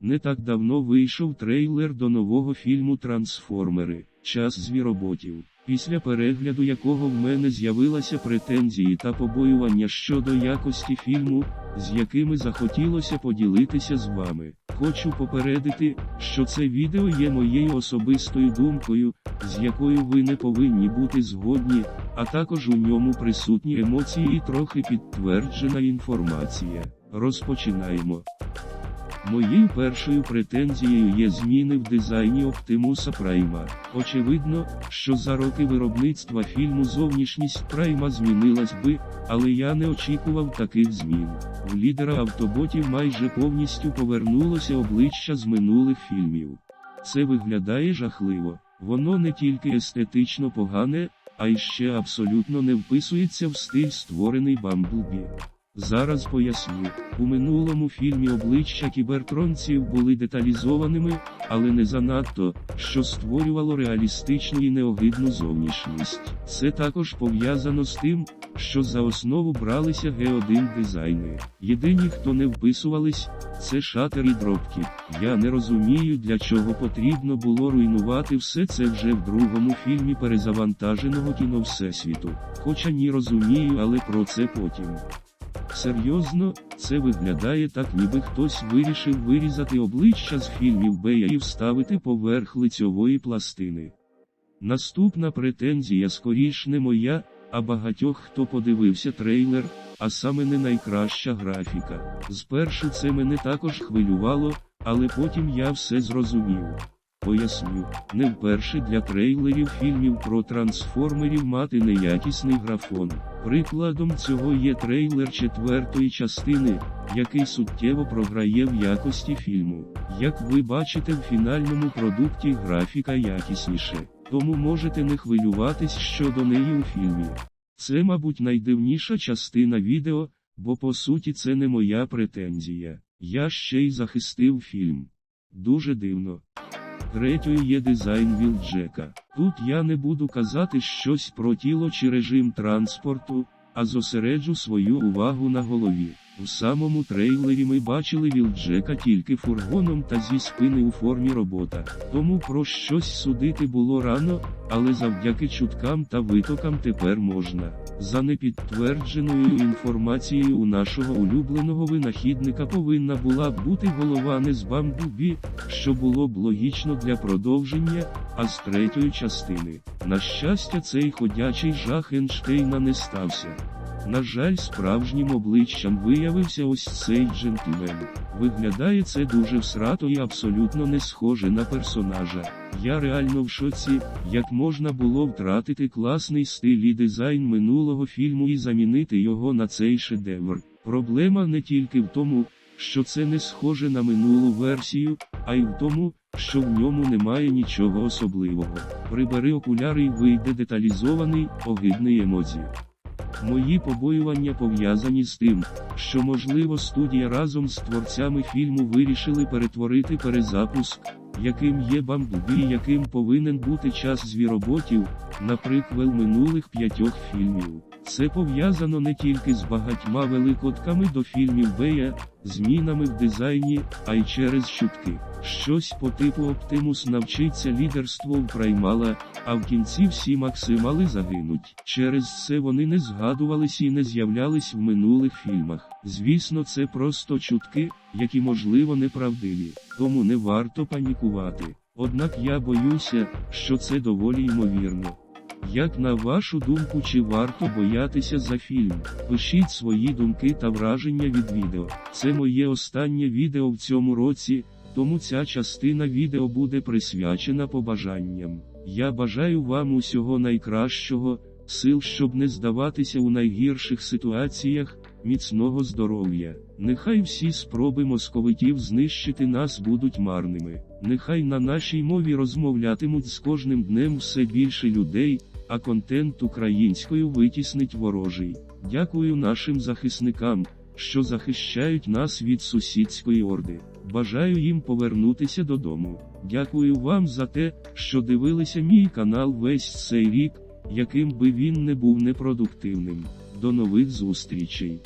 Не так давно вийшов трейлер до нового фільму Трансформери Час звіроботів, після перегляду якого в мене з'явилися претензії та побоювання щодо якості фільму, з якими захотілося поділитися з вами. Хочу попередити, що це відео є моєю особистою думкою, з якою ви не повинні бути згодні, а також у ньому присутні емоції і трохи підтверджена інформація. Розпочинаємо. Моєю першою претензією є зміни в дизайні Оптимуса Прайма. Очевидно, що за роки виробництва фільму зовнішність Прайма змінилась би, але я не очікував таких змін. В лідера автоботів майже повністю повернулося обличчя з минулих фільмів. Це виглядає жахливо. Воно не тільки естетично погане, а й ще абсолютно не вписується в стиль створений Бамблбі. Зараз поясню. У минулому фільмі обличчя кібертронців були деталізованими, але не занадто, що створювало реалістичну і неогидну зовнішність. Це також пов'язано з тим, що за основу бралися Г1 дизайни. Єдині, хто не вписувались, це шатер і дропки. Я не розумію, для чого потрібно було руйнувати все це вже в другому фільмі перезавантаженого кіно Всесвіту. Хоча ні розумію, але про це потім. Серйозно, це виглядає так, ніби хтось вирішив вирізати обличчя з фільмів Бея і вставити поверх лицьової пластини. Наступна претензія скоріш не моя, а багатьох, хто подивився трейлер, а саме не найкраща графіка. Спершу це мене також хвилювало, але потім я все зрозумів. Поясню, не вперше для трейлерів фільмів про трансформерів мати неякісний графон. Прикладом цього є трейлер четвертої частини, який суттєво програє в якості фільму. Як ви бачите в фінальному продукті графіка якісніше, тому можете не хвилюватись щодо неї у фільмі. Це, мабуть, найдивніша частина відео, бо по суті це не моя претензія. Я ще й захистив фільм. Дуже дивно. Третьою є дизайн Вілджека. Тут я не буду казати щось про тіло чи режим транспорту, а зосереджу свою увагу на голові. У самому трейлері ми бачили Вілджека тільки фургоном та зі спини у формі робота. Тому про щось судити було рано, але завдяки чуткам та витокам тепер можна. За непідтвердженою інформацією у нашого улюбленого винахідника повинна була бути голова не з бамбубі, що було б логічно для продовження, а з третьої частини. На щастя, цей ходячий жах Ейнштейна не стався. На жаль, справжнім обличчям виявився ось цей джентльмен. Виглядає це дуже всрато і абсолютно не схоже на персонажа. Я реально в шоці, як можна було втратити класний стиль і дизайн минулого фільму і замінити його на цей шедевр. Проблема не тільки в тому, що це не схоже на минулу версію, а й в тому, що в ньому немає нічого особливого. Прибери окуляри і вийде деталізований, огидний емоцій. Мої побоювання пов'язані з тим, що можливо студія разом з творцями фільму вирішили перетворити перезапуск, яким є Бамблбі, яким повинен бути час звіроботів, на минулих п'ятьох фільмів. Це пов'язано не тільки з багатьма великотками до фільмів Бея, змінами в дизайні, а й через чутки. Щось по типу Оптимус навчиться лідерству в праймала, а в кінці всі максимали загинуть. Через це вони не згадувались і не з'являлись в минулих фільмах. Звісно, це просто чутки, які можливо неправдиві, тому не варто панікувати. Однак я боюся, що це доволі ймовірно. Як на вашу думку, чи варто боятися за фільм? Пишіть свої думки та враження від відео. Це моє останнє відео в цьому році, тому ця частина відео буде присвячена побажанням. Я бажаю вам усього найкращого, сил, щоб не здаватися у найгірших ситуаціях, міцного здоров'я. Нехай всі спроби московитів знищити нас будуть марними. Нехай на нашій мові розмовлятимуть з кожним днем все більше людей, а контент українською витіснить ворожий. Дякую нашим захисникам, що захищають нас від сусідської орди. Бажаю їм повернутися додому. Дякую вам за те, що дивилися мій канал весь цей рік, яким би він не був непродуктивним. До нових зустрічей!